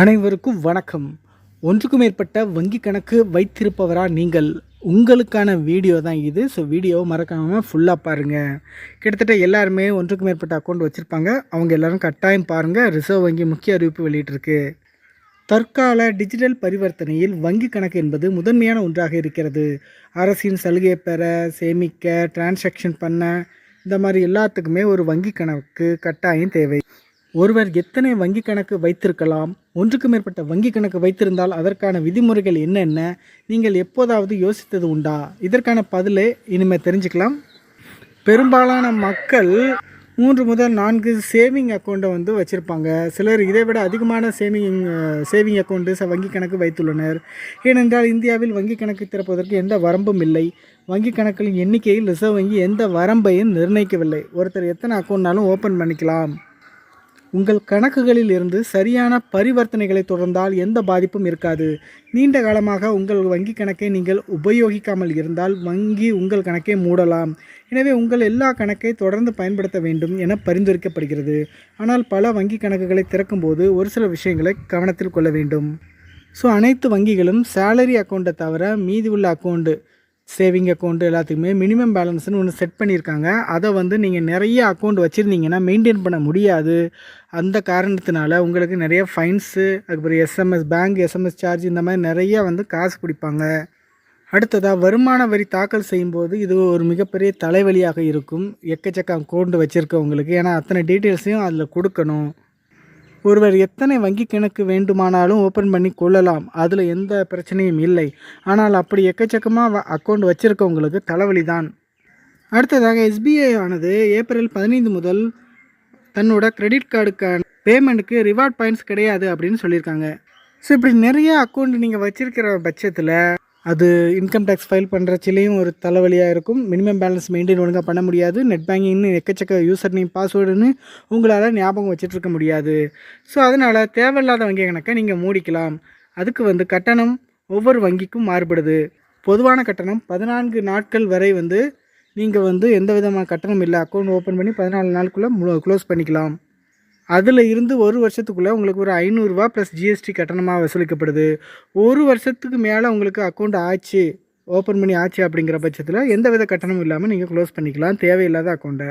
அனைவருக்கும் வணக்கம். ஒன்றுக்கும் மேற்பட்ட வங்கி கணக்கு வைத்திருப்பவரா நீங்கள் உங்களுக்கான வீடியோ தான் இது. ஸோ வீடியோவை மறக்காமல் ஃபுல்லாக பாருங்கள் கிட்டத்தட்ட எல்லாருமே ஒன்றுக்கும் மேற்பட்ட அக்கௌண்ட் வச்சுருப்பாங்க. அவங்க எல்லாரும் கட்டாயம் பாருங்கள் ரிசர்வ் வங்கி முக்கிய அறிவிப்பு வெளியிட்டிருக்கு. தற்கால டிஜிட்டல் பரிவர்த்தனையில் வங்கி கணக்கு என்பது முதன்மையான ஒன்றாக இருக்கிறது. அரசின் சலுகையை பெற சேமிக்க டிரான்சாக்ஷன் பண்ண இந்த மாதிரி எல்லாத்துக்குமே ஒரு வங்கி கணக்கு கட்டாயம் தேவை. ஒருவர் எத்தனை வங்கி கணக்கு வைத்திருக்கலாம்? ஒன்றுக்கு மேற்பட்ட வங்கி கணக்கு வைத்திருந்தால் அதற்கான விதிமுறைகள் என்னென்ன? நீங்கள் எப்போதாவது யோசித்தது உண்டா? இதற்கான பதிலை இனிமேல் தெரிஞ்சுக்கலாம். பெரும்பாலான மக்கள் மூன்று முதல் நான்கு சேவிங் அக்கௌண்ட்டை வந்து வச்சுருப்பாங்க. சிலர் இதை விட அதிகமான சேவிங் சேவிங் அக்கௌண்ட்டு வங்கி கணக்கு வைத்துள்ளனர். ஏனென்றால் இந்தியாவில் வங்கி கணக்கு திறப்பதற்கு எந்த வரம்பும் இல்லை. வங்கி கணக்குகளின் எண்ணிக்கையில் ரிசர்வ் வங்கி எந்த வரம்பையும் நிர்ணயிக்கவில்லை. ஒருத்தர் எத்தனை அக்கௌண்ட்னாலும் ஓப்பன் பண்ணிக்கலாம். உங்கள் கணக்குகளில் இருந்து சரியான பரிவர்த்தனைகளை தொடர்ந்தால் எந்த பாதிப்பும் இருக்காது. நீண்ட காலமாக உங்கள் வங்கி கணக்கை நீங்கள் உபயோகிக்காமல் இருந்தால் வங்கி உங்கள் கணக்கை மூடலாம். எனவே உங்கள் எல்லா கணக்கை தொடர்ந்து பயன்படுத்த வேண்டும் என பரிந்துரைக்கப்படுகிறது. ஆனால் பல வங்கி கணக்குகளை திறக்கும்போது ஒரு சில விஷயங்களை கவனத்தில் கொள்ள வேண்டும். ஸோ அனைத்து வங்கிகளும் சேலரி அக்கௌண்ட்டை தவிர மீதி உள்ள அக்கௌண்ட்டு சேவிங் அக்கௌண்ட் எல்லாத்துக்குமே மினிமம் பேலன்ஸ்னு ஒன்று செட் பண்ணியிருக்காங்க. அதை வந்து நீங்கள் நிறைய அக்கௌண்ட் வச்சுருந்தீங்கன்னா மெயின்டைன் பண்ண முடியாது. அந்த காரணத்தினால உங்களுக்கு நிறைய ஃபைன்ஸு அதுக்கப்புறம் எஸ்எம்எஸ் பேங்க் எஸ்எம்எஸ் சார்ஜ் இந்த மாதிரி நிறைய வந்து காசு பிடிப்பாங்க. அடுத்ததாக வருமான வரி தாக்கல் செய்யும்போது இது ஒரு மிகப்பெரிய தலைவலியாக இருக்கும். எக்கச்சக்க அக்கௌண்ட் வச்சுருக்கவங்களுக்கு. ஏன்னா அத்தனை டீட்டெயில்ஸையும் அதில் கொடுக்கணும். ஒருவர் எத்தனை வங்கி கணக்கு வேண்டுமானாலும் ஓப்பன் பண்ணி கொள்ளலாம். அதில் எந்த பிரச்சனையும் இல்லை. ஆனால் அப்படி எக்கச்சக்கமாக அக்கௌண்ட் வச்சுருக்கவங்களுக்கு தலைவலி தான் அடுத்ததாக எஸ்பிஐ ஆனது ஏப்ரல் பதினைந்து முதல் தன்னோட கிரெடிட் கார்டுக்கான பேமெண்ட்டுக்கு ரிவார்ட் பாயிண்ட்ஸ் கிடையாது அப்படின்னு சொல்லியிருக்காங்க. ஸோ இப்படி நிறைய அக்கௌண்ட் நீங்கள் வச்சுருக்கிற பட்சத்தில் அது இன்கம் டேக்ஸ் ஃபைல் பண்ணுறச்சிலையும் ஒரு தலைவலியாக இருக்கும். மினிமம் பேலன்ஸ் மெயின்டைன் ஒழுங்காக பண்ண முடியாது. நெட் பேங்கிங்னு எக்கச்சக்க யூசர் நேம் பாஸ்வேர்டுன்னு உங்களால் ஞாபகம் வச்சுட்ருக்க முடியாது. ஸோ அதனால் தேவையில்லாத வங்கி கணக்கை நீங்கள் மூடிக்கலாம். அதுக்கு வந்து கட்டணம் ஒவ்வொரு வங்கிக்கும் மாறுபடுது. பொதுவான கட்டணம் பதினான்கு நாட்கள் வரை வந்து நீங்கள் வந்து எந்த விதமான கட்டணம் இல்லை. அக்கௌண்ட் ஓப்பன் பண்ணி பதினாலு நாளுக்குள்ளே க்ளோஸ் பண்ணிக்கலாம். அதில் இருந்து ஒரு வருஷத்துக்குள்ளே உங்களுக்கு ஒரு ஐநூறுரூவா ப்ளஸ் ஜிஎஸ்டி கட்டணமாக வசூலிக்கப்படுது. ஒரு வருஷத்துக்கு மேலே உங்களுக்கு அக்கௌண்ட் ஆச்சு ஓப்பன் பண்ணி ஆச்சு அப்படிங்கிற பட்சத்தில் எந்த வித கட்டணமும் இல்லாமல் நீங்கள் க்ளோஸ் பண்ணிக்கலாம். தேவையில்லாத அக்கௌண்ட்டை